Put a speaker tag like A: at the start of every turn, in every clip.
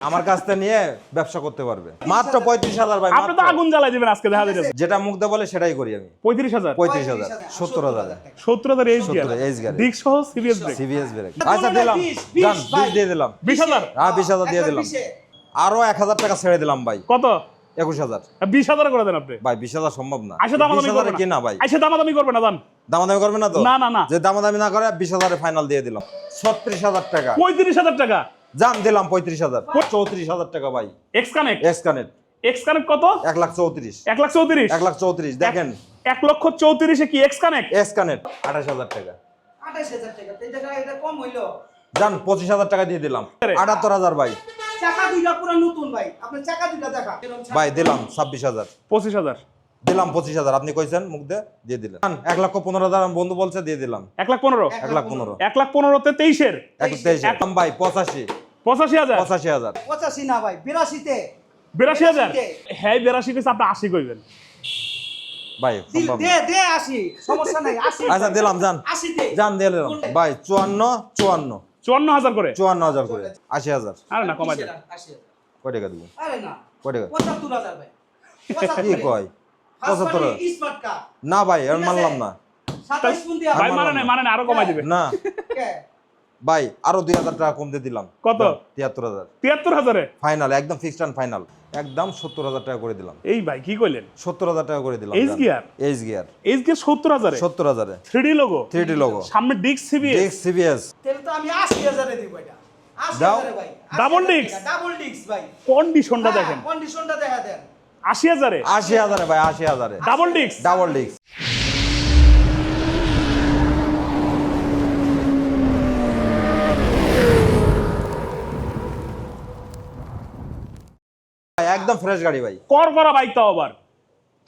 A: আমার কাছ থেকে নিয়ে ব্যবসা করতে পারবে। মাত্র পঁয়ত্রিশ হাজার ভাই
B: আপনি তো আগুন জ্বালাই দিবেন আজকে দেখা যাচ্ছে
A: যেটা মুখ দিয়ে বলে সেটাই করি আমি।
B: পঁয়ত্রিশ হাজার?
A: পঁয়ত্রিশ হাজার সত্তর হাজার।
B: সত্তর হাজার এইচ গিয়ার
A: 70 এইচ গিয়ার।
B: ডিক সহ সিরিয়াস ব্রেক
A: সিবিএস ব্রেক আচ্ছা দিলাম।
C: বিশ,
A: দিয়ে দিলাম।
B: বিশ হাজার?
A: হ্যাঁ বিশ হাজার দিয়ে দিলাম। আরও এক হাজার টাকা ছেড়ে দিলাম ভাই।
B: কত?
A: একুশ হাজার।
B: বিশ হাজার করে দেন আপনি।
A: ভাই বিশ হাজার সম্ভব না।
B: আইসা দামাদামি করবে
A: কি
B: না
A: ভাই?
B: আইসা দামাদামি করবে না দান
A: দামাদামি করবে না তো?
B: না, না, না।
A: যে দামাদামি না করে বিশ হাজারে ফাইনাল দিয়ে দিলাম। ছত্রিশ হাজার টাকা।
B: পঁয়ত্রিশ হাজার টাকা।
A: জান দিলাম পঁয়ত্রিশ হাজার। চৌত্রিশ হাজার টাকা ভাই।
B: X connect
A: X connect
B: X connect কত?
A: এক লাখ চৌত্রিশ।
B: এক লাখ চৌত্রিশ?
A: এক লাখ চৌত্রিশ দেখেন।
B: এক লক্ষ চৌত্রিশে কি এক্স কানেক্ট
A: এক্স কানেক্ট আঠাশ হাজার টাকা।
C: আঠাশ হাজার টাকা। এটা কম হইল।
A: জান পঁচিশ হাজার টাকা দিয়ে দিলাম। আটাত্তর হাজার ভাই।
C: চাকা দুইটা পুরো নতুন ভাই। আপনি চাকা দুইটা দেখা।
A: ভাই দিলাম ছাব্বিশ হাজার।
B: পঁচিশ হাজার।
A: দিলাম পঁচিশ হাজার। আপনি কইছেন মুখ দিয়ে? দিয়ে দিলেন। এক লক্ষ পনেরো হাজার আমার বন্ধু বলছে দিয়ে দিলাম।
B: এক লাখ পনেরো?
A: এক লাখ পনেরো।
B: এক লাখ পনেরোতে তেইশের?
A: এক তেইশ দাম ভাই পঁচাশি।
B: পঁচাশি হাজার?
A: পঁচাশি হাজার।
C: পঁচাশি না ভাই বিরাশিতে।
B: বিরাশি হাজার? হ্যাঁ বিরাশি কেছে আপনি আশি কইবেন।
A: ভাই
C: দে দে আসি সমস্যা নাই আসি
A: আচ্ছা দিলাম জান
C: আশিতে।
A: জান দিয়ে দিলাম। ভাই চুয়ান্ন চুয়ান্ন।
B: চুয়ান্ন হাজার করে?
A: চুয়ান্ন হাজার করে। আশি হাজার।
B: আরে না কমাই দেন।
C: আশি
A: কয় টাকা দিব
C: আরে না
A: কয় টাকা?
C: পঁচাত্তর হাজার ভাই।
A: কি কয়? পঁচাত্তর না ভাই আমি মানলাম না।
C: সাতাইশ ফোন দিয়া
B: ভাই মানে
A: না।
B: নাই মানে নাই, আরও কমাই দিবে।
A: না। ভাই আরও দুই হাজার টাকা কম দিয়ে দিলাম।
B: কত?
A: তিয়াত্তর হাজার।
B: তিয়াত্তর হাজারে?
A: ফাইনাল একদম ফিক্সড অ্যান্ড ফাইনাল একদম সত্তর হাজার টাকা করে দিলাম।
B: এই ভাই কি কইলেন?
A: সত্তর হাজার টাকা করে দিলাম
B: H gear?
A: H gear
B: H K সত্তর হাজারে?
A: সত্তর হাজারে।
B: Three logo
A: three D logo
B: সামনে ডিক্স সিবি
A: ডিক্স সিবিএস
C: তাহলে তো আমি আশি হাজারে দিব এটা।
A: দাও।
C: হাজারে ভাই ডাবল ডিস্ক ভাই।
B: কন্ডিশনটা দেখেন।
C: কন্ডিশনটা দেখা দেন।
B: আশি হাজারে?
A: আশি হাজারে ভাই আশি হাজারে।
B: ডাবল ডিক্স
A: ডাবল ডিক্স একদম ফ্রেশ গাড়ি ভাই।
B: কর করা বাইক তাও আবার।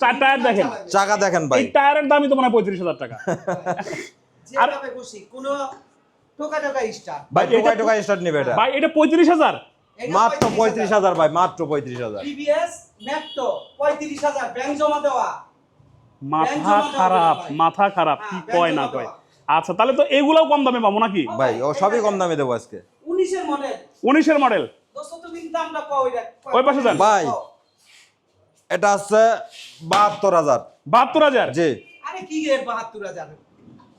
B: চার টায়ার দেখেন।
A: চাকা দেখেন ভাই।
B: এই টায়ারের দামই তো মনে হয় পঁয়ত্রিশ হাজার টাকা।
C: যেভাবে খুশি কোনো টোকা টোকা স্টার
A: ভাই নিবে এটা।
B: ভাই এটা পঁয়ত্রিশ হাজার।
A: মাত্র পঁয়ত্রিশ হাজার ভাই মাত্র পঁয়ত্রিশ হাজার।
C: ম্যাট্রো পঁয়ত্রিশ হাজার ব্যাংক জমা দেওয়া।
B: মাথা খারাপ মাথা খারাপ কি
C: হ্যাঁ,
B: কয় না কয়? আচ্ছা তাহলে তো এগুলাও কম দামে পাবো নাকি?
A: ভাই ও সবই কম দামে দেবো আজকে।
C: উনিশের মডেল
B: উনিশের মডেল
C: দোস্ত তুমি দামটা কও এটা
B: ওই পাশে যান।
A: ভাই। এটা হচ্ছে বাহাত্তর হাজার।
B: বাহাত্তর হাজার?
A: জি।
C: আরে কি বাহাত্তর হাজার?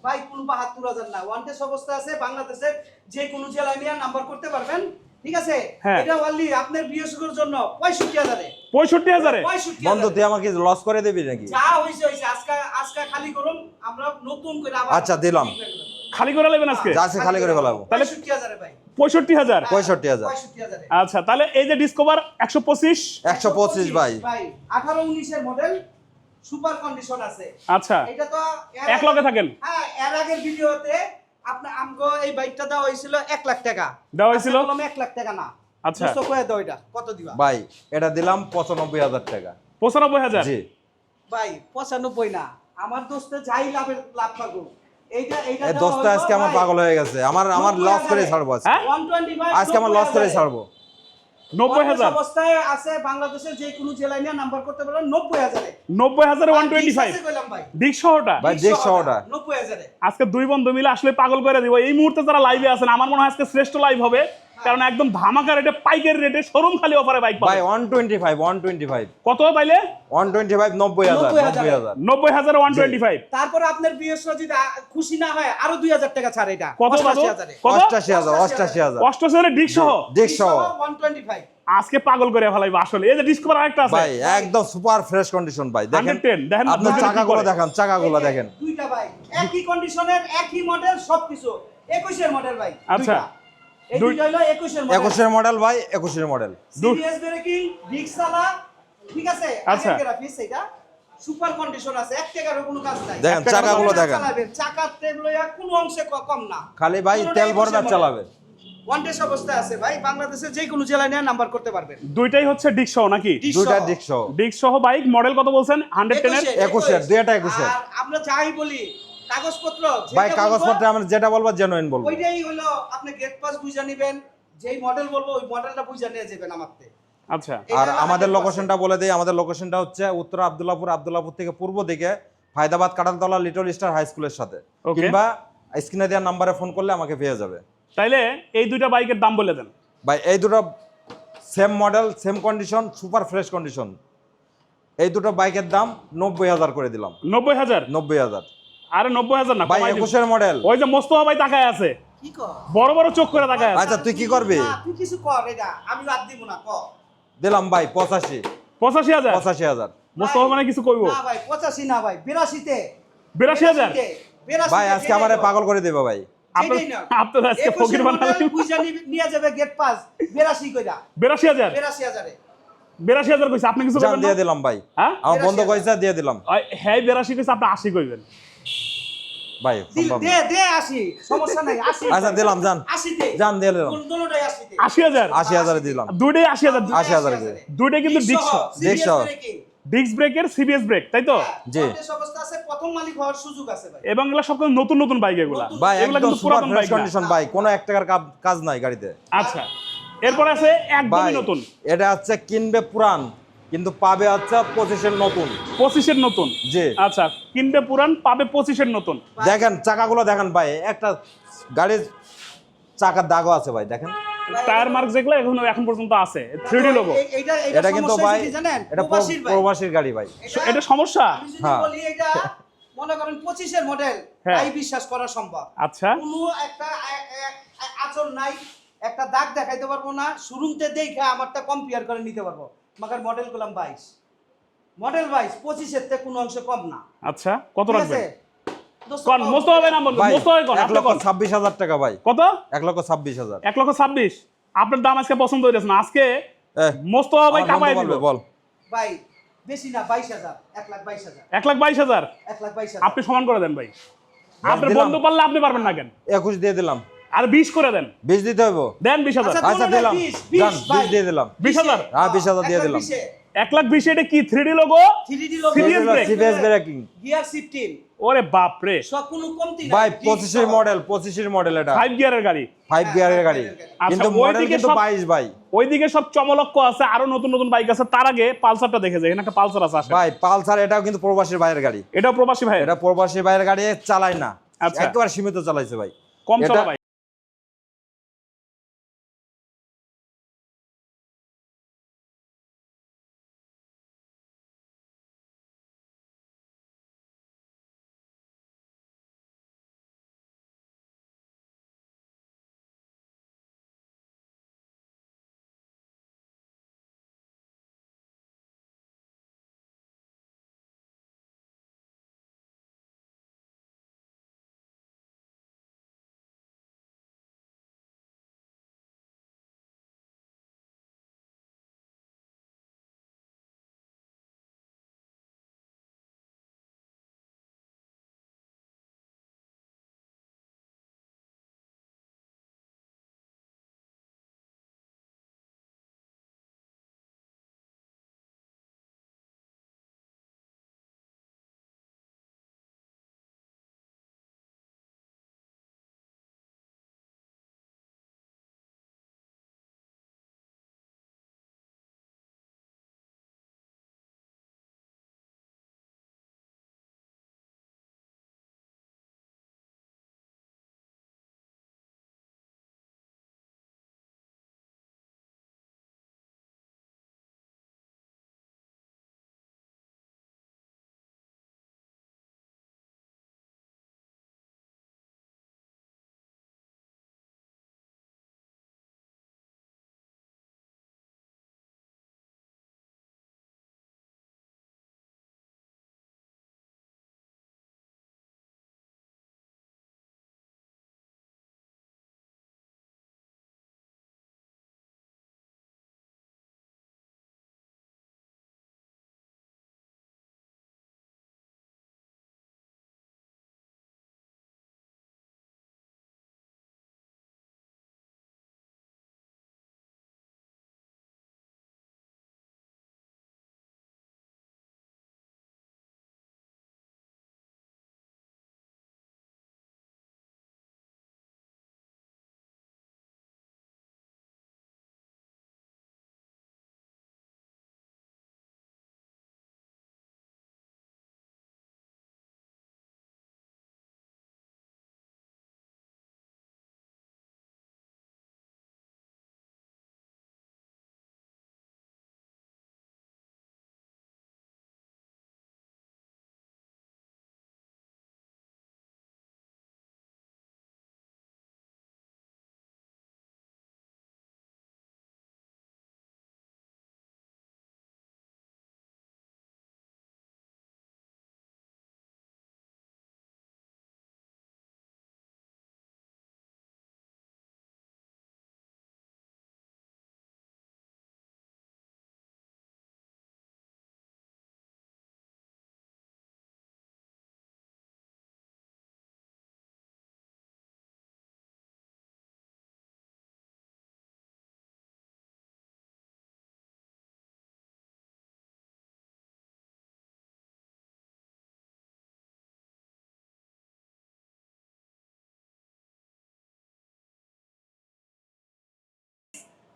C: ভাই কোন বাহাত্তর হাজার না। ওয়ান টেস্ট অবস্থা আছে বাংলাদেশের যে কোনো জেলায় নিয়ে নাম্বার করতে পারবেন। ঠিক আছে?
B: হ্যাঁ।
C: এটা ওয়ানলি আপনার বিএসকের জন্য পঁয়ষট্টি হাজারে।
B: পঁয়ষট্টি হাজারে?
A: বন্ধু তুই আমাকে লস করে দিবি নাকি?
C: যা হয়েছে হয়েছে আজকে আজকে খালি করুন আমরা নতুন করে আবার
A: আচ্ছা, দিলাম।
B: খালি করে নেবেন আজকে?
A: যা খালি করে ফেলাবো।
B: তাহলে-
C: ভাই।
B: আচ্ছা এই যে ডিসকভার একশো পঁচিশ?
A: একশো পঁচিশ ভাই।
C: ভাই। আঠারো উনিশের মডেল সুপার কন্ডিশন আছে।
B: আচ্ছা
C: এটা তো
B: এক লগে থাকেন?
C: হ্যাঁ এর আগের ভিডিওতে আপনার আমগো এই বাইকটা দেওয়া হয়েছিল এক লাখ টাকা।
B: দেওয়া হয়েছিল?
C: এক লাখ টাকা না।
B: আচ্ছা।
C: দোস্ত দাও এটা। কত দিবা?
A: ভাই এটা দিলাম পঁচানব্বই হাজার টাকা।
B: পঁচানব্বই হাজার?
A: জি।
C: ভাই পঁচানব্বই না। আমার দোস্ত যাই লাভের লাভ পাবো এইটা এইটা
A: দোস্ত আজকে আমার পাগল হয়ে গেছে। আমার আমার লস করে ছাড়বো আজকে।
B: হ্যাঁ?
A: আজকে আমার লস করে ছাড়বো।
B: নব্বই হাজার?
C: অবস্থায় আছে বাংলাদেশের যে কোনো জেলায় নিয়ে নাম্বার করতে পারবেন নব্বই হাজারে।
B: নব্বই হাজারে ওয়ান টোয়েন্টি ফাইভ
C: ভাই।
B: ডিক সহটা
A: ভাই দেখ শহরটা
C: নব্বই হাজারে।
B: আজকে দুই বন্ধু মিলে আসলে পাগল করে দিব। এই মুহূর্তে যারা লাইভে আছেন আমার মনে হয় আজকে শ্রেষ্ঠ লাইভ হবে। কারণ একদম ধামাকা রেটে পাইকারি রেটে শোরুম খালি অফারে বাইক পাবে।
A: ওয়ান টোয়েন্টি ফাইভ
B: কত তাইলে
A: ওয়ান টোয়েন্টি ফাইভ
C: 90,000
A: নব্বই হাজার।
B: নব্বই হাজার। ওয়ান টোয়েন্টি ফাইভ
C: তারপরে আপনার বিএস যদি খুশি না হয় আরও দুই হাজার টাকা ছাড় এটা।
B: কত দাদু?
C: অষ্টাশি হাজারে।
B: কত?
A: অষ্টাশি হাজার অষ্টাশি হাজার।
B: অষ্টশো ডিক সহ?
A: দেখ সহ।
C: ওয়ান টোয়েন্টি ফাইভ
B: আজকে পাগল করে ফেলাইবো আসলে। এই যে ডিসকভার আরেকটা আছে।
A: ভাই একদম সুপার ফ্রেশ কন্ডিশন ভাই। দেখেন
B: 110, দেখেন
A: আপনার চাকাগুলো। দেখান চাকাগুলো দেখেন।
C: দুইটা ভাই একই কন্ডিশনের একই মডেল সবকিছু। একুশের মডেল ভাই
B: আচ্ছা।
C: একুশের মডেল
A: ভাই একুশের মডেল
C: ঠিক আছে?
B: আচ্ছা।
C: এটা সুপার কন্ডিশন আছে এক টাকারও কোনো কাজ নাই।
A: দেখেন চাকাগুলো দেখেন।
C: চাকার তেল লইয়া কোনো অংশে কম না।
A: খালি ভাই তেল
C: 21
A: ভরবে চালাবে
C: অবস্থায় আছে ভাই বাংলাদেশের যে কোনো জেলায় নিয়ে নাম্বার করতে পারবেন।
B: দুইটাই হচ্ছে ডিক সহ নাকি?
A: দুইটা
B: বাইক মডেল কত বলছেন।
A: দুইটা
C: আমরা যাই বলি কাগজপত্র
A: ভাই কাগজপত্রে আমরা যেটা বলব জেনুইন বলব।
C: ওইটাই হলো আপনি গেট পাস বুঝা নিবেন যেই মডেল বলব ওই মডেলটা বুঝা নিয়ে যাবেন আমারতে
B: আচ্ছা।
A: আর আমাদের লোকেশনটা বলে দেই আমাদের লোকেশনটা হচ্ছে উত্তর আব্দুল্লাপুর আব্দুল্লাপুর থেকে পূর্ব দিকে Hyderabad Kathaltala little star high স্কুলের সাথে। কিংবা স্ক্রিনে দেওয়ার নাম্বারে ফোন করলে আমাকে পেয়ে যাবে।
B: তাইলে এই দুইটা বাইকের দাম বলে দেন।
A: ভাই এই দুটো same model same condition super fresh condition এই দুটো বাইকের দাম নব্বই হাজার করে দিলাম।
B: নব্বই হাজার?
A: নব্বই হাজার।
B: আরে নব্বই হাজার না
A: ভাই একুশের মডেল
B: ওই যে মোস্তফা ভাই তাকায় আছে। বড় বড় চোখ করে তাকায় আছে।
A: আচ্ছা, তুই কি করবি?
C: তুই কিছু কর এটা আমি বাদ দিব না ক?
A: দিলাম ভাই পঁচাশি।
B: পঁচাশি হাজার?
A: পঁচাশি হাজার।
B: মোস্তফা মানে কিছু কইব?
C: না ভাই পঁচাশি না ভাই বিরাশিতে।
B: বিরাশি হাজার?
A: ভাই আজকে আমারে পাগল করে দেবে ভাই।
B: আপনার- আপনার আজকে ফকির বানালেন।
C: নিয়ে যাবে গেট পাস বিরাশি কইরা।
B: কইছে আপনি কিছু
A: দিয়ে দিলাম ভাই।
B: হ্যাঁ?
A: আমার বন্ধ
C: 82,000
A: কইছে দিয়ে দিলাম।
B: হ্যাঁ বিরাশি কইছে আপনি আশি কইবেন।
A: ভাই
C: দে দে আসি সমস্যা নাই আসি
A: আচ্ছা দিলাম জান
C: আসি দে।
A: জান দিয়ে দিলাম।
B: আশি হাজার?
A: আশি হাজারে দিলাম।
B: দুইটাই আশি হাজার।
A: আশি হাজারে
B: দুইটাই কিন্তু
A: সহ।
B: ডিস্ক ব্রেকের সিবিএস ব্রেক তাই তো?
A: জি।
C: অবস্থা প্রথম মালিক হওয়ার সুযোগ আছে ভাই।
B: এবং এগুলো সব নতুন নতুন বাইক এগুলা।
A: ভাই
B: এগুলা
A: একদম
B: কিন্তু পুরাতন বাইক
A: কন্ডিশন ভাই। কোনো এক টাকার কাজ নাই গাড়িতে।
B: আচ্ছা। এরপর আছে
A: ভাই
B: একদমই নতুন।
A: এটা হচ্ছে কিনবে পুরান। কিন্তু পাবে আচ্ছা পঁচিশের নতুন।
B: পঁচিশের নতুন?
A: জি।
B: আচ্ছা কিনবে পুরান পাবে পঁচিশের নতুন।
A: দেখেন চাকাগুলো দেখেন ভাই একটা গাড়ির চাকার দাগও আছে ভাই দেখেন।
B: টায়ার মার্ক যেগুলো এখন এখন পর্যন্ত আছে লোগো
A: এটা কিন্তু ভাই এটা
C: প্রবাসীর ভাই।
A: প্রবাসীর গাড়ি ভাই।
C: এটা-
B: সমস্যা?
A: হ্যাঁ।
C: বলি এটা মনে করেন পঁচিশের মডেল
B: হ্যাঁ।
C: তাই বিশ্বাস করা সম্ভব।
B: আচ্ছা।
C: কোনো একটা নাই একটা দাগ দেখাইতে পারব না শুরুতে দেখে আমারটা কম্পেয়ার করে নিতে পারব। মাগার মডেল করলাম বাইশ। মডেল বাইশ পঁচিশের থেকে কোনো অংশে কম না।
B: আচ্ছা কত
C: দোস্ত,
B: কোন নাম বলুন
A: ভাই
B: মোস্তফা ভাই কোন
A: এক
B: আপনি
A: লক্ষ
B: কোন।
A: ছাব্বিশ হাজার টাকা ভাই।
B: কত?
A: এক লক্ষ ছাব্বিশ হাজার।
B: এক লক্ষ ছাব্বিশ? আপনার দাম আজকে পছন্দ হয়েছে না। আজকে
A: এ,
B: মোস্তফা ভাই কামাই দিব।
A: বল।
C: ভাই বেশি না বাইশ হাজার এক লাখ বাইশ হাজার।
B: এক লাখ বাইশ হাজার?
C: এক লাখ বাইশ হাজার।
B: আপনি সমান করে দেন ভাই। আপনার
A: দিলাম।
B: বন্ধু পারলে আপনি পারবেন না কেন?
A: একুশ দিয়ে দিলাম।
B: আর বিশ করে দেন।
A: বিশ দিতে হইব?
B: দেন বিশ হাজার।
C: আচ্ছা,
A: আচ্ছা দিলাম।
C: বিশ, বিশ,
A: জান
C: ভাই।
A: বিশ দিয়ে দিলাম।
B: বিশ হাজার।
A: হ্যাঁ, বিশ হাজার দিয়ে দিলাম।
B: এক লাখ বিশ এটা কি থ্রি ডি লোগো
C: 3D লোগো,
B: CBS brake।
A: Braking
C: gear shifting
B: ওরে বাপ রে
C: সব কোনো কমতি নাই
A: ভাই
C: ডিস্ক
A: পঁচিশের
C: সহ।
A: মডেল পঁচিশের মডেল এটা।
B: ফাইভ গিয়ারের গাড়ি।
A: ফাইভ
C: হ্যাঁ,
A: গিয়ারের গাড়ি। কিন্তু
B: আচ্ছা,
A: মডেল কিন্তু
B: সব-
A: বাইশ ভাই।
B: ওইদিকে সব চমলক্ষ আছে আরও নতুন নতুন বাইক আছে তার আগে পালসারটা দেখে যায় এখানে একটা পালসার আছে
A: ভাই পালসার এটাও কিন্তু প্রবাসীর বাইরের গাড়ি।
B: এটাও প্রবাসী ভাই
A: এটা প্রবাসী বাইরের গাড়ি চালায় না।
B: আচ্ছা।
A: একেবারে সীমিত চালাইছে ভাই।
B: কম চলা
A: এটা-
B: ভাই।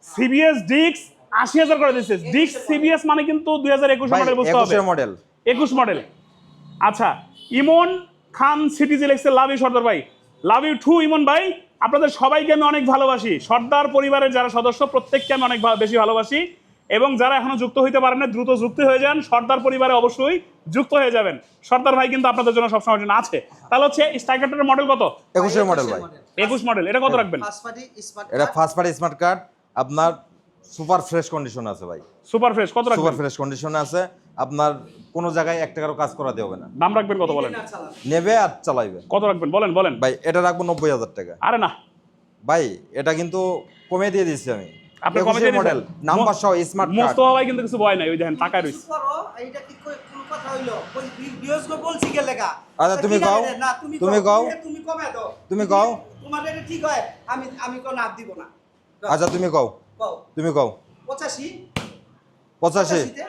B: সিবিএস ডিক্স আশি হাজার করে দিচ্ছে ডিক্স সিবিএস মানে কিন্তু দুই হাজার একুশ মডেল বুঝতে হবে।
A: মডেল
B: একুশ মডেল আচ্ছা ইমন খান সিটিজি লেখছে লাভ ইউ সর্দার ভাই। লাভ ইউ টু ইমন ভাই। আপনাদের সবাইকে আমি অনেক ভালোবাসি। সর্দার পরিবারের যারা সদস্য প্রত্যেককে আমি অনেক বেশি ভালোবাসি। এবং যারা এখনও যুক্ত হইতে পারেন না দ্রুত যুক্ত হয়ে যান। সর্দার পরিবারে অবশ্যই যুক্ত হয়ে যাবেন। সর্দার ভাই কিন্তু আপনাদের জন্য সবসময় জন্য আছে। তাহলে হচ্ছে স্ট্রাইকারটার মডেল কত?
A: একুশের মডেল ভাই।
B: একুশ মডেল এটা কত রাখবেন?
C: ফার্স্ট পার্টি স্মার্ট
A: এটা ফার্স্ট পার্টি স্মার্ট কার্ড আপনার সুপার ফ্রেশ কন্ডিশন আছে ভাই।
B: সুপার ফ্রেশ কত
A: সুপার ফ্রেশ কন্ডিশন আছে। আপনার কোনো জায়গায় এক টাকারও কাজ করাতে হবে না।
B: দাম রাখবেন কত বলেন?
A: নেবে আর চালাইবে।
B: কত রাখবেন? বলেন বলেন।
A: ভাই এটা রাখব নব্বই হাজার টাকা।
B: আরে না।
A: ভাই এটা কিন্তু কমে দিয়ে দিচ্ছি আমি।
B: আপনি কমে দিয়ে
A: মডেল নাম্বার সহ স্মার্ট কার্ড
B: মোস্তফা ভাই কিন্তু কিছু ভয় নাই ওই দেখেন টাকায় রয়েছে।
C: করো এইটা কি কই- কোন কথা হইল? ভিউজ গো বলছি কে লেগা।
A: আচ্ছা, তুমি কও।
C: তুমি
A: তুমি
C: কও। তুমি- কমে দাও।
A: তুমি কও।
C: তোমার এটা ঠিক হয় আমি আমি কোন নাপ দিব না। কও,
A: আচ্ছা তুমি কও।
C: কও।
A: তুমি কও।
C: 85
A: পঁচাশি?
C: 85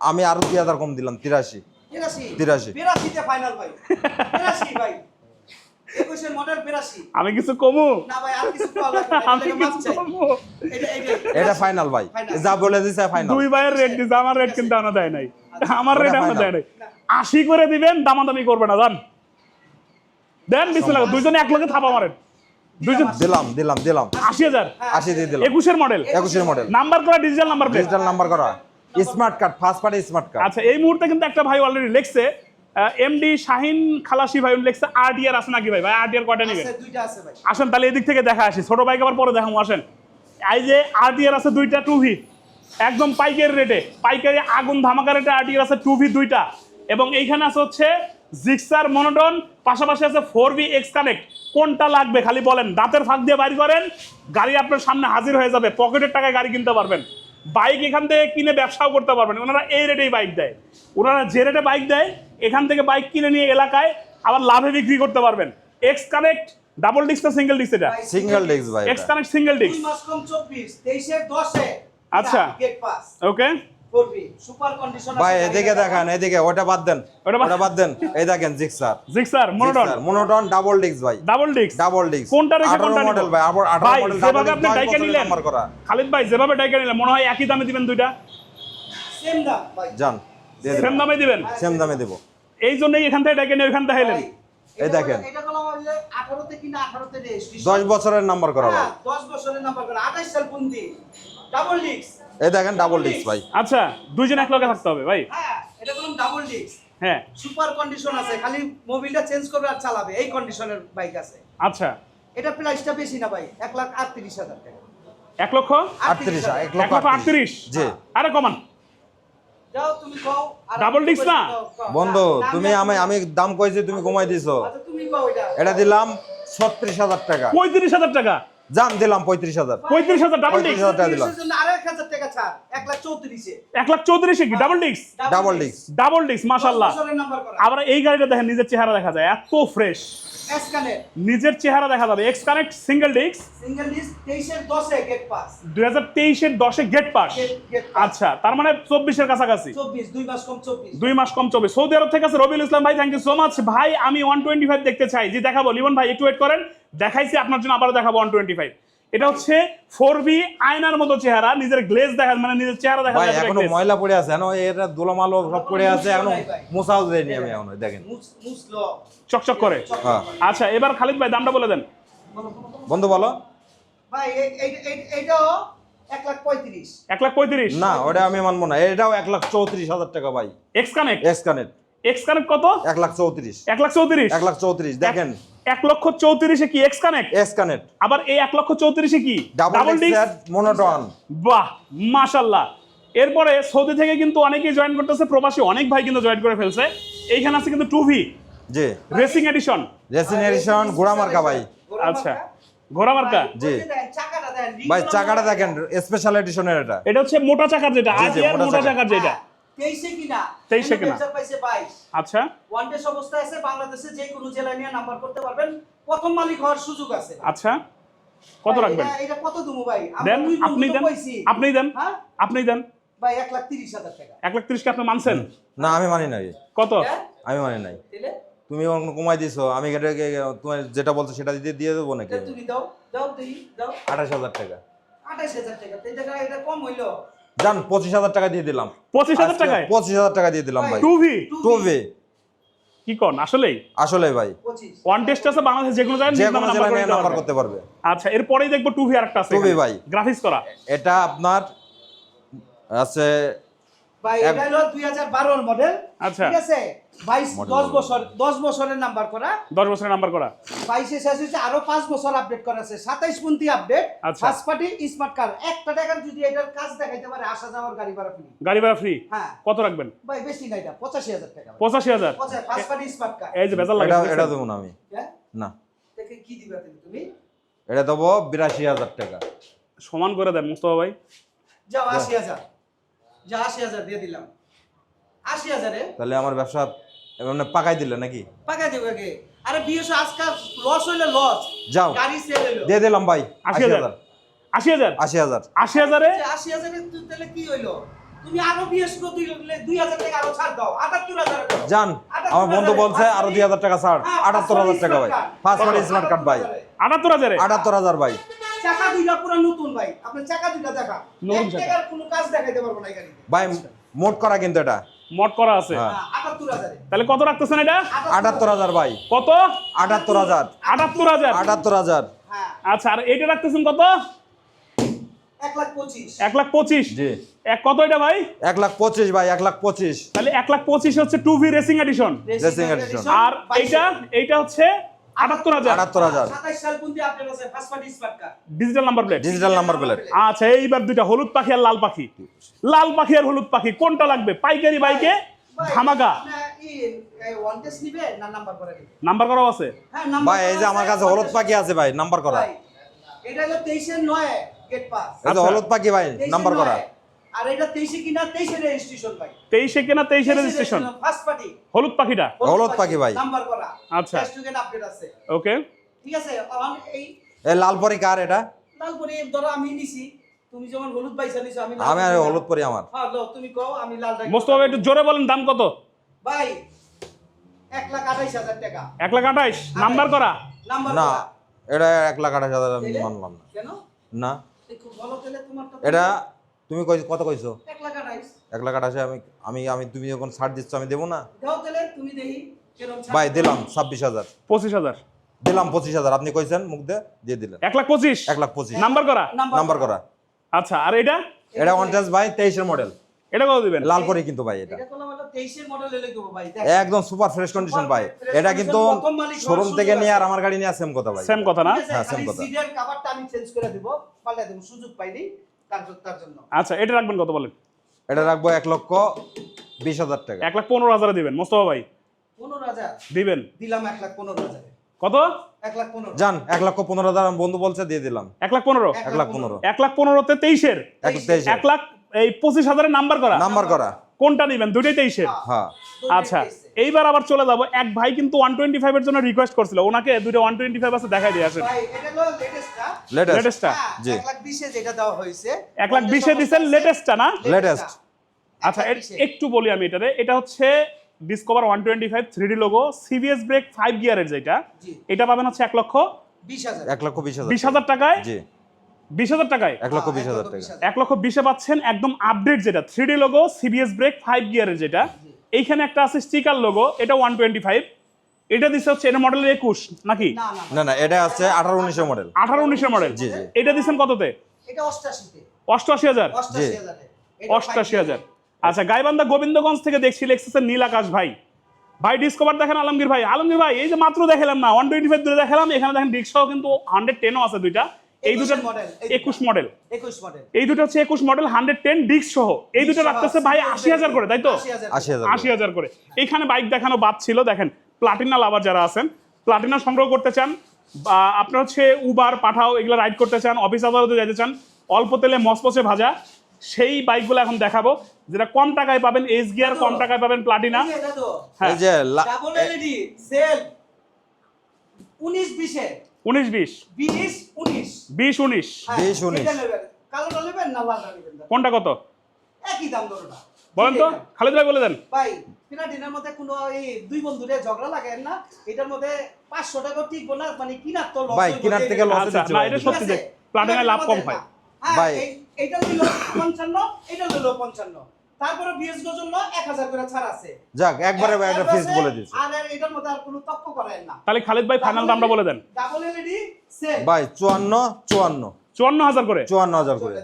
A: আমি আরও দুই হাজার কম দিলাম তিরাশি।
C: 83
A: 83
C: তে ফাইনাল ভাই। 82 ভাই। 21 এর মডেল 82
B: আমি কিছু কমু?
C: না ভাই আর কিছু কল লাগবে না,
B: আমি
C: এটাকে মাপ
B: কিছু
C: চাই।
B: কমু?
C: এটা এটা
A: এটা ফাইনাল ভাই। যা বলে দিছে ফাইনাল
B: দুই ভাইয়ের রেট দিচ্ছে আমার রেট কিন্তু আনা দেয় নাই। আমার রেট আনা দেয় নাই। আশি করে দিবেন দামাদামি করবে না জান। দেন বিসমিল্লাহ দুইজনে এক লগে থাপা মারেন। দুইজন
A: দিলাম দিলাম দিলাম।
B: আশি হাজার।
A: আশি দিয়ে দিলাম।
B: একুশের মডেল
A: একুশের মডেল
B: নাম্বার করা digital number plate
A: digital number করা। Smart card first party smart card
B: আচ্ছা এই মুহূর্তে কিন্তু একটা ভাই অলরেডি লিখছে এমডি শাহিন খালাসি ভাই উনি লিখছে আছে নাকি ভাই? ভাই কয়টা নেবেন? আসেন তাহলে এদিক থেকে দেখা আসি। ছোট বাইক আবার পরে দেখাবো আসেন। এই যে আছে দুইটা টু ভি একদম পাইকারি রেটে পাইকারি আগুন ধামাকা রেটে আরটিআর আছে টু ভি দুইটা। এবং এইখানে আছে হচ্ছে জিক্সার মনোটন পাশাপাশি আছে ফোর ভি এক্স কানেক্ট কোনটা লাগবে? খালি বলেন দাঁতের ফাঁক দিয়ে বাড়ি করেন গাড়ি আপনার সামনে হাজির হয়ে যাবে পকেটের টাকায় গাড়ি কিনতে পারবেন। বাইক এখান থেকে কিনে ব্যবসাও করতে পারবেন ওনারা এই রেটেই বাইক দেয়। ওনারা যে রেটে বাইক দেয় এখান থেকে বাইক কিনে নিয়ে এলাকায় আবার লাভে বিক্রি করতে পারবেন। এক্স কানেক্ট ডাবল ডিস্ক না সিঙ্গেল ডিস্ক এটা?
A: সিঙ্গেল ডিস্ক ভাই
B: এক্স কানেক্ট সিঙ্গেল ডিস্ক
C: 24 23 এর 10 এ
B: আচ্ছা।
C: গেট পাস
B: ওকে
C: করবি? সুপার কন্ডিশন
A: ভাই এদিকে দেখান এদিকে ওটা বাদ দেন।
B: ওটা বাদ-
A: বাদ দেন। এই দেখেন Gixxer
B: Gixxer monotone
A: monotone double ভাই।
B: ডাবল ডিস্ক কোনটা রেখে কোনটা
A: মডেল ভাই আবার 18
B: ভাই
A: মডেল
B: যেভাবে আপনি ডাইকে নিলেন।
A: করা।
B: খালিদ ভাই যেভাবে ডাইকে নিলেন মনে হয় একই দামে দিবেন দুইটা?
C: সেম দাম ভাই।
A: জান
B: সেম দামে দিবেন?
A: সেম দামে দেব।
B: এই জন্যই এখান থেকে ডাইকে নিয়ে ওইখান থেকে
A: এই দেখেন।
C: বলে- এটা বলা হয় যে 18 তে কিনা 18 তে রেজিস্ট্রেশন।
A: 10 বছরের নাম্বার করা ভাই।
C: 10 বছরের নাম্বার করে 28 সাল পুন্দি ডাবল ডিস্ক
A: এই দেখেন ডাবল ডিস্ক ভাই।
B: আচ্ছা দুইজন এক লগে থাকতে হবে ভাই?
C: হ্যাঁ এটা বললাম ডাবল ডিস্ক
B: হ্যাঁ।
C: সুপার কন্ডিশন আছে খালি মোবিলটা চেঞ্জ করবে আর চালাবে এই কন্ডিশনের বাইক আছে।
B: আচ্ছা।
C: এটা প্রাইসটা বেশি না ভাই এক লাখ আটত্রিশ হাজার টাকা।
B: এক লক্ষ?
A: 38 এক
B: এক
A: লক্ষ
B: আটত্রিশ।
A: জি।
B: আরে কমান।
C: যাও তুমি কও আমি
B: disc না?
A: বন্ধু তুমি আমি আমি দাম কইছি তুমি কমাই দিছো।
C: আচ্ছা তুমি কও এটা।
A: এটা দিলাম ছত্রিশ হাজার টাকা।
B: পঁয়ত্রিশ হাজার টাকা?
A: জান দিলাম পঁয়ত্রিশ হাজার।
B: পঁয়ত্রিশ হাজার ডাবল ডিস্ক
A: হাজার টাকা দিলাম।
C: তিরিশের জন্য আরও এক লাখ চৌত্রিশে।
B: এক লাখ চৌত্রিশে কি? Double disc
A: double disc
B: double disc মাশাল্লাহ
C: নাম্বার
B: আবার এই গাড়িটা দেখেন নিজের চেহারা দেখা যায় এত ফ্রেশ নিজের চেহারা দেখা যাবে। X connect single disc
C: single disc তেইশের দশে গেট পাস
B: দুই হাজার তেইশের দশে গেট পাস আচ্ছা তার মানে চব্বিশের কাছাকাছি।
C: দুই মাস কম চব্বিশ।
B: দুই মাস কম চব্বিশ। সৌদি আরব থেকে আছে রবিউল ইসলাম ভাই থ্যাংক ইউ সো মাচ ভাই আমি ওয়ান টোয়েন্টি ফাইভ দেখতে চাই। জি দেখাবো। লিমন ভাই একটু ওয়েট করেন। দেখাইছি আপনার জন্য আবারও দেখাবো ওয়ান টোয়েন্টি ফাইভ এটা হচ্ছে ফোর বি আয়নার মতো চেহারা নিজের গ্লেজ দেখা মানে নিজের চেহারা দেখা যায় এখনও
A: ময়লা পড়ে আছে এখনও এটা দোলামালো সব পড়ে আছে
C: এখনও
A: মোছাও দেয়নি আমি এখনও দেখেন।
B: চকচক করে।
A: হ্যাঁ।
B: আচ্ছা এবার খালিদ ভাই দামটা বলে দেন।
C: বলো, বলো, বলো।
A: বন্ধু বলো।
C: ভাই এই- এই- এই- এইটাও এক লাখ পঁয়ত্রিশ।
B: এক লাখ পঁয়ত্রিশ।
A: না ওটা আমি মানবো না এটাও এক লাখ চৌত্রিশ হাজার টাকা ভাই।
B: X connect
A: X connect
B: X connect কত?
A: এক লাখ চৌত্রিশ।
B: এক লাখ চৌত্রিশ।
A: এক লাখ চৌত্রিশ দেখেন।
B: এক লক্ষ চৌত্রিশে কি এক্স কানেক্ট
A: এক্স কানেক্ট
B: আবার এই এক লক্ষ চৌত্রিশে কি?
A: ডাবল ডিস্ক
B: বাহ মাশাল্লাহ এরপরে সৌদি থেকে কিন্তু অনেকেই জয়েন করতেছে প্রবাসী অনেক ভাই কিন্তু জয়েন করে ফেলছে। এইখানে আছে কিন্তু টু ভি
A: জি।
B: রেসিং এডিশন
A: রেসিং এডিশন ঘোড়া মার্কা ভাই।
B: আচ্ছা? ঘোড়া মার্কা?
A: জি। ভাই চাকাটা দেখেন স্পেশাল এডিশনের এটা।
B: এটা হচ্ছে মোটা চাকার যেটা আরটিআর
A: মোটা চাকার।
B: যেটা।
C: তেইশে কিনা?
B: 23 কিনা।
C: পাইছে বাইশ।
B: আচ্ছা।
C: ওয়ান ডেস অবস্থায় আছে বাংলাদেশে যে কোনো জেলায় নিয়ে নাম্বার করতে পারবেন। প্রথম মালিক হওয়ার সুযোগ আছে।
B: আচ্ছা। কত রাখবেন?
C: এটা- কত দেবো ভাই?
B: দেন আপনি দেন। আপনি দেন।
C: হ্যাঁ?
B: আপনি দেন।
C: ভাই এক লাখ তিরিশ হাজার টাকা।
B: এক লাখ তিরিশকে আপনি মানছেন?
A: না আমি মানি নাই।
B: কত?
C: হ্যাঁ?
A: আমি মানি নাই।
C: দিলে?
A: তুমি কমাই দিছো। আমি এটাকে তোমার যেটা বলছো সেটা দিয়ে দিয়ে দেবো নাকি?
C: তুমি দাও দাও দিই দাও।
A: আঠাশ হাজার টাকা।
C: আঠাশ হাজার টাকা। তো টাকা এটা কম হইল।
A: যান পঁচিশ হাজার টাকা দিয়ে দিলাম।
B: পঁচিশ হাজার টাকা
A: পঁচিশ হাজার টাকা দিয়ে দিলাম ভাই টুভি?
B: কি কোন আসলেই?
A: আসলে ভাই।
B: ওয়ান টেস্ট আছে বাংলাদেশ যে কোনো জায়গায়
A: যে কোনো
B: নামে নাম্বার
A: করতে পারবে।
B: আচ্ছা এরপরেই দেখব টু ভি আরেকটা আছে
A: টুভি ভাই।
B: গ্রাফিক্স করা।
A: এটা আপনার আছে
C: ভাই এটা হলো দুই হাজার বারোর মডেল
B: আচ্ছা।
C: ঠিক আছে। বছর দশ বছরের নাম্বার করা।
B: দশ বছরের নাম্বার করা।
C: বাইশে শেষ হয়েছে আরও পাঁচ বছর আপডেট করা আছে। সাতাইশ পন্থী update. First party smart car একটা টাকার যদি এটার কাজ দেখাইতে পারে আসা যাওয়ার গাড়ি ভাড়া ফ্রি
B: গাড়ি ভাড়া ফ্রি
C: হ্যাঁ।
B: কত রাখবেন?
C: ভাই বেশি না এটা পঁচাশি হাজার টাকা
B: পঁচাশি হাজার?
C: ফার্স্ট পার্টি স্মার্ট কার
B: এই যে বেজাল লাগে
A: এটা দেবো না আমি।
C: হ্যাঁ?
A: না।
C: দেখে কি দিবা তুমি? তুমি?
A: এটা দেবো বিরাশি হাজার টাকা।
B: সমান করে দেন মুস্তফা ভাই।
C: যাও আশি হাজার। যা আশি হাজার দিয়ে দিলাম। আশি হাজারে?
A: তাহলে আমার ব্যবসা মানে পাকাই দিলে নাকি?
C: পাকা দেবো আগে আরে বিএসও আজকাল লস হইলে লস
A: যাও।
C: গাড়ি সেল হইল।
A: দিয়ে দিলাম ভাই
B: আশি হাজার। আশি হাজার?
A: আশি হাজার।
B: আশি হাজারে?
C: আশি হাজারে তাহলে কি হইল? তুমি আরও বিএস দুই দুই হাজার টাকা আরও ছাড় দাও। আটাত্তর হাজার
A: যান আমার বন্ধু বলছে আরও দুই হাজার টাকা ছাড়।
C: হ্যাঁ,
A: আটাত্তর হাজার টাকা ভাই। পার্টি স্মার্ট কার্ড ভাই।
B: আটাত্তর হাজারে?
A: আটাত্তর হাজার ভাই।
C: চাকা দুইটা পুরো নতুন ভাই। আপনি চাকা দুইটা দেখা।
B: নতুন চাকা।
C: কোনো কাজ দেখাইতে পারব না এই গাড়িতে।
A: ভাই মোট করা কিন্তু এটা।
B: মোট করা আছে?
A: হ্যাঁ।
C: আটাত্তর
B: তাহলে কত রাখতেছেন এটা?
A: আটাত্তর হাজার। ভাই।
B: কত?
A: আটাত্তর হাজার।
B: আটাত্তর হাজার?
A: আটাত্তর হাজার।
C: হ্যাঁ।
B: আচ্ছা আর এটা রাখতেছেন কত?
C: এক লাখ পঁচিশ।
B: এক
A: জি।
B: এক কত এটা ভাই?
A: এক লাখ পঁচিশ ভাই এক লাখ পঁচিশ।
B: তাহলে এক লাখ পঁচিশ হচ্ছে two V racing edition.
A: Racing edition।
B: আর এইটা এইটা হচ্ছে আটাত্তর হাজার।
A: আটাত্তর হাজার।
B: Digital number plate
A: digital number plate
B: আচ্ছা এইবার দুইটা হলুদ পাখি আর লাল পাখি। লাল পাখি আর হলুদ পাখি কোনটা লাগবে? পাইকারি বাইকে ধামাকা।
C: ওয়ান টেস্ট নাম্বার করে
B: আছে?
C: হ্যাঁ
A: ভাই এই যে আমার কাছে হলুদ পাখি আছে ভাই নাম্বার করা।
C: এটা হলো তেইশের নয় গেট পাস
B: আচ্ছা।
A: হলুদ পাখি ভাই নাম্বার করা।
C: আর এটা তেইশে কিনা তেইশে রেজিস্ট্রেশন ভাই।
B: তেইশে কেনা তেইশে রেজিস্ট্রেশন
C: ফার্স্ট পার্টি
B: হলুদ পাখিটা?
A: হলুদ পাখি ভাই।
C: নাম্বার করা
B: আচ্ছা।
C: টেস্ট আপডেট আছে।
B: ওকে
C: ঠিক আছে এখন এই
A: এই লাল পরি কার এটা?
C: লালপুরি ধরো আমি নিছি। তুমি যেমন হলুদ পাইছা নিছো আমি
A: আমি আর হলুদ পরি আমার।
C: হ্যাঁ লও, তুমি কও আমি লাল
B: মোস্তফা ভাই একটু জোরে বলেন দাম কত?
C: ভাই এক লাখ আঠাইশ হাজার টাকা।
B: এক লাখ আঠাইশ নাম্বার করা?
C: নাম্বার
A: না এটা এক লাখ আঠাশ হাজার আমি মানলাম না।
C: কেন?
A: না।
C: এই খুব ভালো তেলে তোমারটা
A: এটা তুমি কই কত কইছো?
C: এক লাখ আঠাইশ।
A: এক লাখ আঠাশে আমি আমি আমি তুমি যখন ছাড় দিচ্ছ আমি দেবো না?
C: দাও তেলে তুমি দেখি কেরম ছাড়।
A: ভাই দিলাম ছাব্বিশ হাজার।
B: পঁচিশ হাজার।
A: দিলাম পঁচিশ হাজার আপনি কইছেন মুখ দিয়ে দিয়ে দিলেন।
B: এক লাখ পঁচিশ?
A: এক লাখ পঁচিশ।
B: নাম্বার করা?
A: নাম্বার করা।
B: আচ্ছা আর এটা?
A: এটা ওয়ান টেস্ট ভাই তেইশের মডেল।
B: এটা কত দিবেন?
A: লাল করে কিন্তু ভাই এটা।
C: এটা কোনো হলো 23 এর মডেল এলে দেবো ভাই দেখ।
A: একদম সুপার ফ্রেশ কন্ডিশন ভাই। এটা কিন্তু শোরুম থেকে নিয়ে আর আমার গাড়ি নিয়ে সেম কথা ভাই।
B: সেম কথা না?
A: হ্যাঁ,
C: খালি
A: কথা।
C: সিটের কভারটা আমি চেঞ্জ করে দেব পাল্টে দেব সুযোগ পাইনি।
B: আচ্ছা এটা রাখবেন কত বলেন?
A: এটা রাখব এক লক্ষ বিশ হাজার টাকা।
B: এক লাখ পনেরো হাজারে দিবেন। মোস্তফা ভাই
C: পনেরো হাজার?
B: দিবেন।
C: দিলাম এক লাখ পনেরো হাজারে।
B: কত?
C: এক লাখ পনেরো।
A: যান এক লক্ষ পনেরো হাজার বন্ধু বলছে দিয়ে দিলাম।
B: এক লাখ পনেরো?
A: এক লাখ পনেরো।
B: এক লাখ পনেরোতে তেইশের।
A: এক
B: লাখ এই পঁচিশ হাজারের নাম্বার করা।
A: নাম্বার করা।
B: কোনটা নিবেন? দুইটাই তেইশের।
A: হ্যাঁ।
B: আচ্ছা। এইবার আবার চলে যাব। এক ভাই কিন্তু ওয়ান টোয়েন্টি ফাইভ এর জন্য রিকোয়েস্ট করছিল। ওনাকে দুইটা ওয়ান টোয়েন্টি ফাইভ আছে দেখাই দিয়ে আসেন।
C: ভাই এটা হলো লেটেস্টটা
A: জি।
C: এক লাখ বিশে
B: দিচ্ছেন লেটেস্টটা না?
A: লেটেস্ট
B: আচ্ছা একটু বলি আমি এটারে এটা হচ্ছে discover one twenty five three D logo CBS brake five গিয়ারের যেটা। এটা পাবেন হচ্ছে এক লক্ষ
A: এক লক্ষ বিশ হাজার
B: বিশ হাজার টাকায়?
A: জি।
B: বিশ হাজার টাকায়?
A: এক লক্ষ বিশ
C: হ্যাঁ,
A: হাজার
C: এক লক্ষ
A: টাকা।
B: এক লক্ষ বিশে পাচ্ছেন একদম আপডেট যেটা three D logo CBS brake five গিয়ারের যেটা। এইখানে একটা আছে স্টিকার লোগো এটা ওয়ান টোয়েন্টি ফাইভ এটা দিচ্ছে হচ্ছে এটা মডেলের একুশ নাকি?
C: না না
A: না। না এটা আছে আঠারো উনিশের মডেল
B: আঠারো উনিশের মডেল
A: জি, জি।
B: এটা দিচ্ছেন কততে? অষ্টআশি হাজার?
C: অষ্টাশি হাজারে।
B: আচ্ছা গাইবান্ধা গোবিন্দগঞ্জ থেকে দেখছি লেক্সাসের নীল আকাশ ভাই। ভাই ডিসকভার দেখেন আলমগীর ভাই। আলমগীর ভাই এই যে মাত্র দেখালাম না ওয়ান টোয়েন্টি ফাইভ দূরে দেখালাম এখানে দেখেন রিক্সাও কিন্তু হান্ড্রেড টেনও আছে দুইটা। এই দুটো
C: 21 দুটো।
B: একুশ মডেল
C: একুশ মডেল
B: এই দুটো হচ্ছে একুশ মডেল হান্ড্রেড টেন ডিস্ক সহ। এই দুটো রাখতেছে
C: আছে,
B: ভাই
C: ডিস্ক
B: আশি হাজার করে তাই তো?
C: আশি হাজার
A: আশি হাজার
B: আশি হাজার করে। এখানে বাইক দেখানো বাদ ছিল দেখেন প্লাটিনা লাভার যারা আছেন প্লাটিনা সংগ্রহ করতে চান বা আপনার হচ্ছে উবার পাঠাও এগুলো রাইড করতে চান অফিস আদালতে যেতে চান অল্প তেলে মসমসে ভাজা সেই বাইকগুলো এখন দেখাবো যেটা কম টাকায় পাবেন এইচ গিয়ার কম টাকায় পাবেন প্লাটিনা
C: এই যে
B: হ্যাঁ।
C: ডাবল এলইডি সেল উনিশ বিশে।
B: উনিশ বিশ।
C: বিশ উনিশ।
B: বিশ উনিশ।
C: হ্যাঁ,
A: 20, 19
C: এটা নেবেন। কালোটা নেবেন না লালটা নেবেন?
B: কোনটা কত?
C: একই দাম ধরোটা
B: বলেন তো খালেদ ভাই বলে দেন।
C: ভাই পিনাটিনের মধ্যে কোনো এই দুই বন্ধুরে ঝগড়া লাগেন না। এটার মধ্যে পাঁচশো টাকা টিকবো না মানে কিনার তো loss
A: ভাই, কিনার থেকে loss
B: আচ্ছা না এটা সত্যি যে প্লাটিনায় লাভ কম হয়।
C: হ্যাঁ
A: ভাই।
C: এইটা এটা নিল পঞ্চান্ন। তারপরে বিএস গো জন্য এক হাজার করে ছাড় আছে।
A: যাক একবারে একটা ফিক্স বলে দিচ্ছি
C: আর এটার মধ্যে আর কোনো তক্ক করেন না।
B: তাহলে খালিদ ভাই ফাইনাল দামটা বলে দেন।
C: ডাবল এলইডি সেল
A: ভাই চুয়ান্ন চুয়ান্ন।
B: চুয়ান্ন হাজার করে।
A: চুয়ান্ন হাজার করে।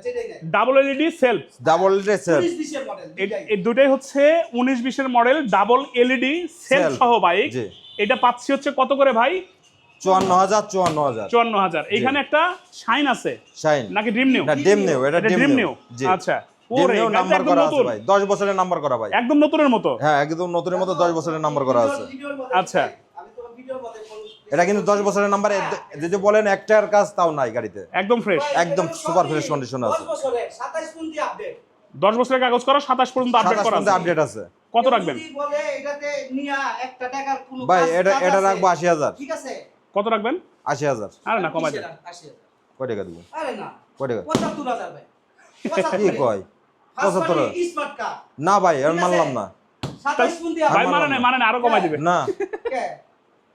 B: Double LED self
A: double cell
C: 19 20 এর মডেল
B: এই দুটাই হচ্ছে উনিশ বিশের মডেল ডাবল এলইডি সেলফ সহ বাইক এটা পাচ্ছি হচ্ছে কত করে ভাই?
A: চুয়ান্ন হাজার চুয়ান্ন হাজার।
B: চুয়ান্ন হাজার। এখানে একটা শাইন আছে।
A: শাইন
B: নাকি ড্রিম নিউ
A: না ডিম নিউ এটা
B: ড্রিম
A: নিউ
B: আচ্ছা।
A: নাম্বার করা আছে ভাই। 10 বছরের নাম্বার করা ভাই।
B: একদম নতুনের মতো?
A: হ্যাঁ একদম নতুনের মতো 10 বছরের নাম্বার করা আছে।
B: আচ্ছা।
A: এটা কিন্তু 10 বছরের নাম্বার যদি বলেন একটার কাজ তাও নাই গাড়িতে।
B: একদম ফ্রেশ
A: একদম
C: সবই
A: fresh
C: 10
A: আছে।
C: 27 পর্যন্ত আপডেট
B: দশ বছরের কাগজ করা সাতাশ পর্যন্ত আপডেট
A: 27
B: করা আছে।
A: আপডেট আছে।
B: কত রাখবেন?
C: বলে এটাতে নিয়া একটা টাকার কোনো
A: ভাই এটা এটা রাখব 80000
C: ঠিক আছে?
B: কত রাখবেন?
A: 80000
B: আরে না কমাই দেন।
C: 80,000
A: কয় টাকা দিব
C: আরে না
A: কয় টাকা?
C: 75000 ভাই।
A: কি কয়? 75
C: স্মার্ট কার
A: না ভাই আমি মানলাম না।
B: ভাই মানে
A: না।
B: মানে নাই, আরও কমাই দিবে।
A: না।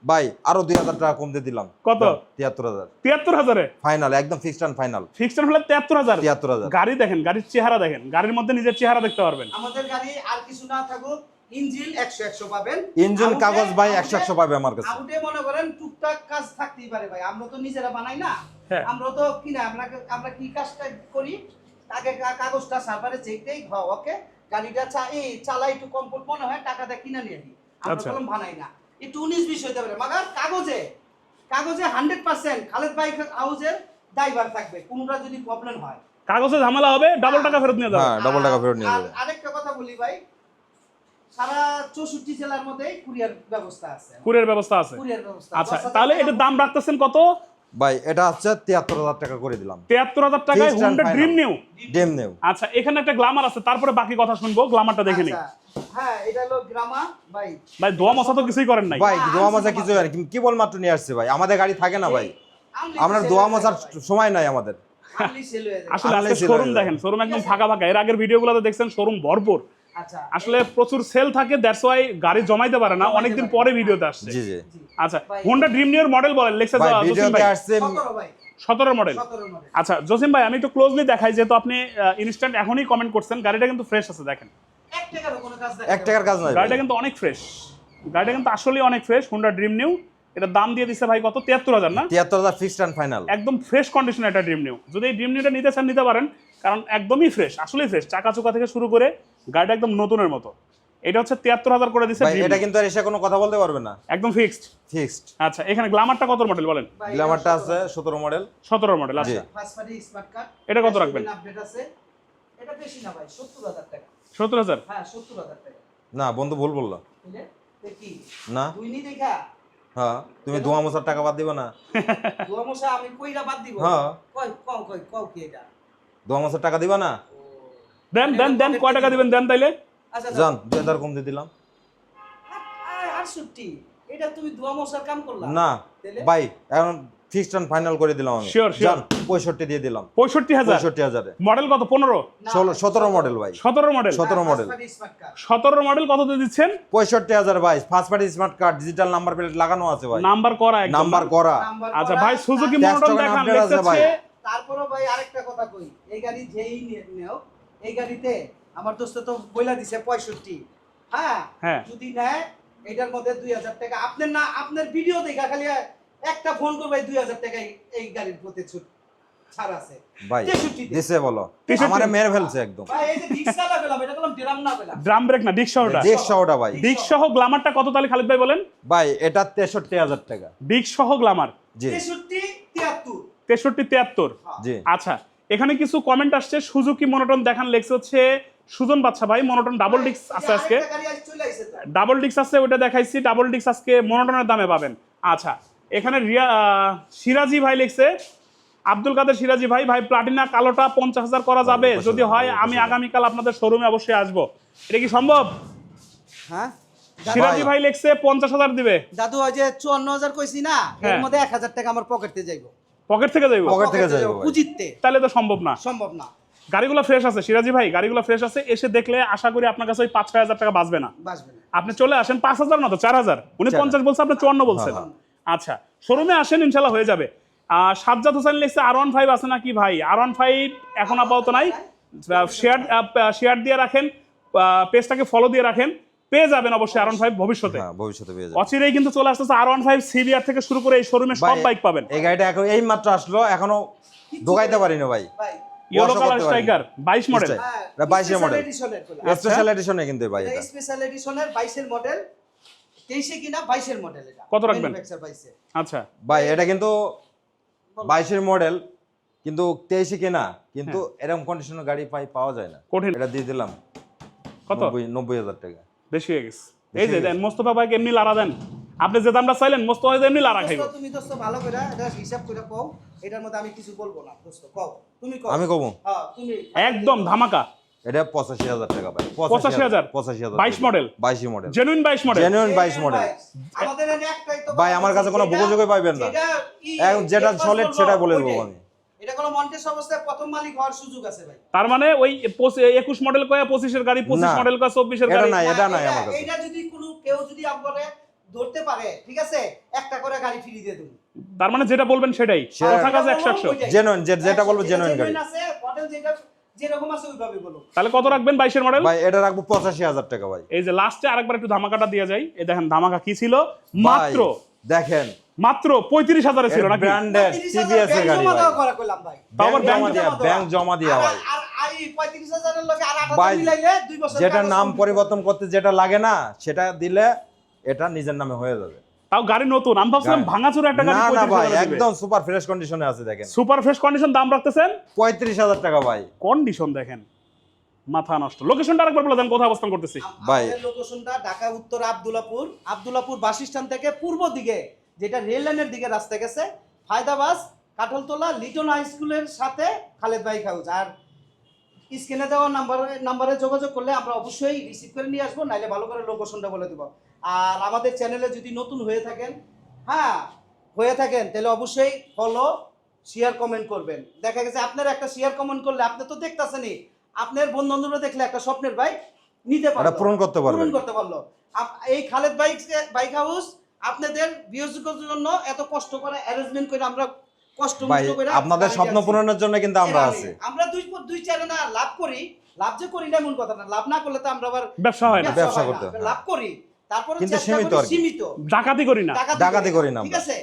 A: ভাই আরও 2000 টাকা কমতে দিলাম।
B: কত?
A: 73000
B: তিয়াত্তর হাজারে।
A: ফাইনাল একদম ফিক্সড এন্ড ফাইনাল
B: ফিক্সড হলে তিয়াত্তর হাজার।
A: 73000
B: গাড়ি দেখেন গাড়ির চেহারা দেখেন। গাড়ির মধ্যে নিজের চেহারা দেখতে পারবেন।
C: আমাদের গাড়ি আর কিছু না থাকুক ইঞ্জিন 100 100 পাবেন।
A: ইঞ্জিন কাগজ ভাই 100
C: আউটে-
A: 100 পাবে আমার কাছে।
C: আউটে মনে করেন টুকটাক কাজ থাকতেই পারে ভাই। আমরা তো নিজেরা বানাই না।
B: হ্যাঁ।
C: আমরা তো কিনা আমরা আমরা কি কাজটা করি? আগে কাগজটা সার্ভারে চেক দেই হ্যাঁ ওকে? গাড়িটা চা এই চালাই একটু কমফোর্ট মনে হয় টাকাটা কিনে নিয়ে দিই আমরা
B: আচ্ছা।
C: কলম বানাই না। একটু উনিশ বিশ হইতে পারে মাগার কাগজে। কাগজে হান্ড্রেড পার্সেন্ট খালেদ বাইক হাউসের ড্রাইভার থাকবে কোনটা যদি প্রবলেম হয়।
B: কাগজে ঝামেলা হবে ডাবল টাকা ফেরত নিয়ে যাবে।
A: হ্যাঁ ডাবল টাকা ফেরত নিয়ে যাবে।
C: আরেকটা কথা বলি ভাই সারা চৌষট্টি জেলার মধ্যে কুরিয়ার ব্যবস্থা আছে।
B: কুরিয়ার ব্যবস্থা আছে।
C: কুরিয়ার ব্যবস্থা
B: আচ্ছা তাহলে এটার দাম রাখতেছেন কত?
A: ভাই এটা হচ্ছে 73000 টাকা করে দিলাম।
B: তিয়াত্তর হাজার টাকায় Honda Dream new
A: Dream new
B: আচ্ছা এখানে একটা গ্লামার আছে তারপরে বাকি কথা শুনব গ্লামারটা দেখে নিই।
C: আচ্ছা, হ্যাঁ এটা হলো গ্রামা ভাই।
B: ভাই দোয়া মশা তো কিছুই করেন নাই।
A: ভাই দোয়া মজা কিছু না, কি- কি বল মাত্র নিয়ে আসছে ভাই? আমাদের গাড়ি থাকে না ভাই। আমরা দোয়া
C: ভাই।
A: সময় নাই আমাদের।
B: আসলে আজকে শোরুম দেখেন শোরুম একদম ফাঁকা ফাঁকা। এর আগের ভিডিওগুলোতে দেখছেন শোরুম ভরপুর। আসলে প্রচুর সেল থাকে দ্যাটস ওয়াই গাড়ি জমাইতে পারে না অনেকদিন
C: পরে।
B: ভিডিওতে আসছে।
A: জি জি।
B: আচ্ছা। হোন্ডা ড্রিম নিউর মডেল বলেন লেখছে
A: ভাই ভিডিওতে আসছে।
C: 17 ভাই।
B: সতেরো মডেল
C: 17 মডেল
B: আচ্ছা জসিম ভাই আমি একটু ক্লোজলি দেখাই যেহেতু আপনি ইনস্ট্যান্ট এখনই কমেন্ট করছেন গাড়িটা কিন্তু ফ্রেশ আছে দেখেন।
C: এক
A: টাকার কাজ নাই
B: গাড়িটা কিন্তু অনেক ফ্রেশ গাড়িটা কিন্তু আসলেই অনেক ফ্রেশ হোন্ডা ড্রিম নিউ এটা দাম দিয়ে দিচ্ছে ভাই কত? তিয়াত্তর হাজার না?
A: 73000 ফিক্সড এন্ড ফাইনাল
B: একদম ফ্রেশ কন্ডিশনে একটা ড্রিম নিউ যদি এই ড্রিম নিউটা নিতে চান নিতে পারেন কারণ একদমই ফ্রেশ আসলেই ফ্রেশ চাকা চোকা থেকে শুরু করে গাড়িটা একদম নতুনের মতো। এটা হচ্ছে তিয়াত্তর হাজার করে দিচ্ছে
A: ভাই এটা কিন্তু আর এসে কোনো কথা বলতে পারবে না।
B: একদম ফিক্সড
A: ফিক্সড
B: আচ্ছা এখানে গ্লামারটা কত মডেল বলেন?
C: ভাই,
A: গ্ল্যামারটা আছে 17 মডেল
B: সতেরো মডেল আচ্ছা।
A: জি।
C: পার্টি স্মার্ট কার্ড
B: এটা কত রাখবেন?
C: আপডেট আছে। এটা বেশি না ভাই 70000 টাকা।
B: সত্তর হাজার?
C: হ্যাঁ 70000 টাকা।
A: না বন্ধু ভুল বলল।
C: এ কি?
A: না।
C: দেখা?
A: হ্যাঁ তুমি দোয়া মশার টাকা বাদ দিবে না।
C: দোয়া মশা আমি কইরা বাদ দিব।
A: হ্যাঁ।
C: কই কও কই কি এটা?
A: দোয়া মশার টাকা দিবা না?
B: দেন দেন দেন কয় টাকা দিবেন? দেন তাইলে।
C: আচ্ছা
A: জান দুই হাজার কম দিয়ে দিলাম।
C: আটষট্টি এটা তুমি দোয়া মশার কাম করলা?
A: না? ভাই এখন ফিক্সড এন্ড ফাইনাল করে দিলাম আমি।
B: Sure.
A: জান পঁয়ষট্টি দিয়ে দিলাম।
B: পঁয়ষট্টি হাজার?
A: পঁয়ষট্টি হাজারে।
B: মডেল কত? পনেরো?
C: না,
A: ষোলো সতেরো মডেল ভাই।
B: সতেরো মডেল
A: সতেরো model
C: first party smart card।
B: সতেরো মডেল কত দিয়ে দিচ্ছেন?
A: পঁয়ষট্টি হাজার ভাই। First party smart card digital number plate লাগানো আছে ভাই।
B: নাম্বার করা একদম।
A: নাম্বার করা।
B: আচ্ছা ভাই সুজুকি মনোটন দেখান
A: update আছে ভাই।
C: আরেকটা কথা কই। এই গাড়ি যেই নিয়ে- নেও এই গাড়িতে আমার দোস্ত তো বইলা দিছে পঁয়ষট্টি। হ্যাঁ?
B: হ্যাঁ।
C: যদি নেয় এটার মধ্যে দুই হাজার টাকা। আপনার না আপনার ভিডিও দেখা খালি একটা ফোন করবে দুই হাজার টাকা এই- গাড়ির প্রতি ছুট ছাড় আছে।
A: ভাই দিছে বলো। আমারে মেরে ফেলছে একদম।
C: ভাই এই যে রিক্সা না এটা বললাম ড্রাম না পেলাম।
B: ড্রাম ব্রেক না ডিক সহটা
A: দেশ শহরটা ভাই।
B: ডিক সহ গ্লামারটা কত তাহলে খালিদ ভাই বলেন?
A: ভাই এটা তেষট্টি হাজার টাকা।
B: ডিক সহ গ্লামার
A: জি। জি।
B: আচ্ছা এখানে কিছু কমেন্ট আসছে সুজুকি মনোটন দেখান লেখছে হচ্ছে সুজন বাচ্চা ভাই মনোটন ডাবল ডিক্স আছে আজকে। ডাবল ডিক্স আছে ওটা দেখাইছি ডাবল ডিক্স আজকে মনোটনের দামে পাবেন। আচ্ছা এখানে রিয়া সিরাজি ভাই লিখছে আব্দুল কাদের সিরাজি ভাই ভাই প্লাটিনা কালোটা পঞ্চাশ হাজার করা যাবে যদি হয় আমি আগামীকাল আপনাদের শোরুমে অবশ্যই আসব। এটা কি সম্ভব?
C: হ্যাঁ?
B: সিরাজি ভাই লিখছে পঞ্চাশ হাজার দিবে।
C: দাদু ওই যে চুয়ান্ন হাজার কইছি না এর
B: হ্যাঁ।
C: মধ্যে এক হাজার টাকা আমার পকেটে যাইব।
B: পকেট থেকে যাইব?
A: Pocket থেকে যাইবো।
C: পুঁজিতে
B: তাহলে তো সম্ভব না।
C: সম্ভব না।
B: গাড়িগুলো ফ্রেশ আছে। সিরাজি ভাই গাড়িগুলো ফ্রেশ আছে। এসে দেখলে আশা করি আপনার কাছে ওই পাঁচ ছয় হাজার টাকা বাঁচবে না।
C: বাঁচবে না।
B: আপনি চলে আসেন পাঁচ হাজার না তো চার হাজার? উনি পঞ্চাশ বলছে আপনি চুয়ান্ন বলছেন।
A: হ্যাঁ,
B: আচ্ছা শোরুমে আসেন ইনশাল্লাহ হয়ে যাবে। আর সাজ্জাদ হোসেন লিখছে আর ওয়ান ফাইভ আছে নাকি ভাই? আর ওয়ান ফাইভ এখন আপাতত নাই। শেয়ার শেয়ার দিয়ে রাখেন পেজটাকে ফলো দিয়ে রাখেন। পেয়ে যাবেন অবশ্যই আর ওয়ান ফাইভ ভবিষ্যতে।
A: হ্যাঁ ভবিষ্যতে পেয়ে যাবেন।
B: অচিরেই কিন্তু চলে আসতেছে আর ওয়ান ফাইভ সিবিআর থেকে শুরু করে এই শোরুমে সব বাইক পাবেন।
A: এই গাড়িটা এখন এই মাত্র আসলো এখনও ঢোকাইতে পারিনি ভাই।
C: ভাই
B: ইয়েলো কালার স্ট্রাইকার বাইশ মডেল
C: হ্যাঁ
A: এটা 22 এর model। স্পেশাল এডিশনে কিন্তু ভাই এটা
C: স্পেশাল এডিশনের 22 এর মডেল 23 কিনা 22 এর মডেল এটা।
B: কত রাখবেন?
C: Manufacture 22 এ।
B: আচ্ছা।
A: ভাই এটা কিন্তু বাইশের মডেল কিন্তু তেইশে কেনা কিন্তু এরকম কন্ডিশনের গাড়ি পাই পাওয়া যায় না।
B: কঠিন।
A: এটা দিয়ে দিলাম।
B: কত?
A: নব্বই নব্বই হাজার টাকা।
B: বেশি হয়ে গেছে। এই যে দেন মোস্তফা ভাইকে এমনি লারা দেন। আপনি যে দামটা চাইলেন মোস্তফা ভাই এমনি লারা খাইব।
C: তুমি দোস্ত ভালো করে এটা হিসাব করে কও। এটার মধ্যে আমি কিছু বলব না দোস্ত কও। তুমি কও।
A: আমি কব
C: হ্যাঁ তুমি
B: একদম ধামাকা।
A: এটা পঁচাশি হাজার টাকা ভাই
B: 85,000
A: পঁচাশি হাজার
B: 22 মডেল
A: বাইশি মডেল
B: জেনুইন বাইশ মডেল
A: জেনুইন বাইশ মডেল
C: আমাদের এখানে একটাই তো
A: ভাই, আমার কাছে কোনো বুকোযোগই পাইবেন না।
C: যেটা ই-
A: এখন যেটা
C: advance
A: সেটাই বলে দেবো আমি।
C: এটা কোনো মন্টেস অবস্থায় প্রথম মালিক হওয়ার সুযোগ আছে ভাই।
B: তার মানে ওই একুশ মডেল কয়ে পঁচিশের গাড়ি পঁচিশ
A: না।
B: মডেল কয়ে গাড়ি।
A: নাই, এটা নাই
C: এটা-
A: আমার কাছে।
C: এটা যদি কোনো কেউ যদি আপনারে ধরতে পারে ঠিক আছে? একটা করে গাড়ি ফ্রি দিয়ে দেবো।
B: তার মানে যেটা বলবেন সেটাই। কথা কাছে
A: যেটা বলব genuine গাড়ি।
C: আছে মডেল যেটা যেরকম আছে ওইভাবে বলো।
B: তাহলে কত রাখবেন বাইশের মডেল
A: ভাই এটা রাখব পঁচাশি হাজার টাকা ভাই।
B: এই যে লাস্টে আরেকবার একটু ধামাকাটা দিয়ে যাই। এই দেখেন ধামাকা কি ছিল? মাত্র
A: দেখেন
B: মাত্র পঁয়ত্রিশ হাজারে ছিল নাকি?
A: ব্র্যান্ডেড
C: 35,000
A: টিভিএস এর
C: ব্যাংক
A: গাড়ি
C: জমা
A: ভাই।
B: আবার
A: ব্যাংক দিয়া
C: জমা
A: ব্যাংক জমা দিয়া ভাই
C: আর আর এই 35,000 এর লগে আর 8,000
A: ভাই,
C: মিলাইলে দুই বছর
A: যেটা নাম পরিবর্তন করতে যেটা লাগে না সেটা দিলে এটা নিজের নামে হয়ে যাবে।
B: তাও গাড়ি নতুন। আমি ভাবছিলাম একটা গাড়ি
A: না না ভাই
B: একদম
A: সুপার ফ্রেশ কন্ডিশনে আছে দেখেন।
B: সুপার ফ্রেশ কন্ডিশন দাম রাখতেছেন?
A: পঁয়ত্রিশ হাজার টাকা ভাই।
B: কন্ডিশন দেখেন। মাথা নষ্ট। লোকেশনটা আরেকবার বলে দেন কোথায় অবস্থান করতেছি?
A: ভাই।
C: লোকেশনটা ঢাকা উত্তর আব্দুল্লাপুর। আব্দুল্লাপুর বাস স্ট্যান্ড থেকে পূর্ব দিকে যেটা রেল লাইনের দিকে রাস্তা গেছে ফায়দাবাস কাঠলতলা লিটন হাই স্কুলের সাথে খালেদ ভাই হাউস আর স্ক্রিনে দেওয়া নাম্বারে নাম্বারে যোগাযোগ করলে আমরা অবশ্যই রিসিভ করে নিয়ে আসব নাইলে ভালো করে লোকেশনটা বলে দেবো। আর আমাদের চ্যানেলে যদি নতুন হয়ে থাকেন হ্যাঁ হয়ে থাকেন তাহলে অবশ্যই ফলো শেয়ার কমেন্ট করবেন। দেখা গেছে আপনার একটা শেয়ার কমেন্ট করলে আপনি তো দেখতেছেনই। আপনার বন্ধু বান্ধবরা দেখলে একটা স্বপ্নের বাইক নিতে পারল।
A: পূরণ করতে পারবেন।
C: পূরণ করতে পারল। এই খালেদ বাইক বাইক হাউস আপনাদের ভিউজের জন্য এত কষ্ট করে অ্যারেঞ্জমেন্ট করে আমরা কষ্ট
A: ভাই
C: করে
A: আপনাদের স্বপ্ন পূরণের জন্য কিন্তু আমরা আছি।
C: আমরা দুই দুই চারে না লাভ করি। লাভ যে করি না এমন কথা না। লাভ না করলে তো আমরা আবার
B: ব্যবসা হয় না।
A: ব্যবসা করতে।
C: লাভ করি। তারপরে
A: কিন্তু
C: চেষ্টা
A: সীমিত
C: করি সীমিত।
B: ডাকাতি করি না।
C: ডাকাতি
A: করি না
C: ঠিক আছে?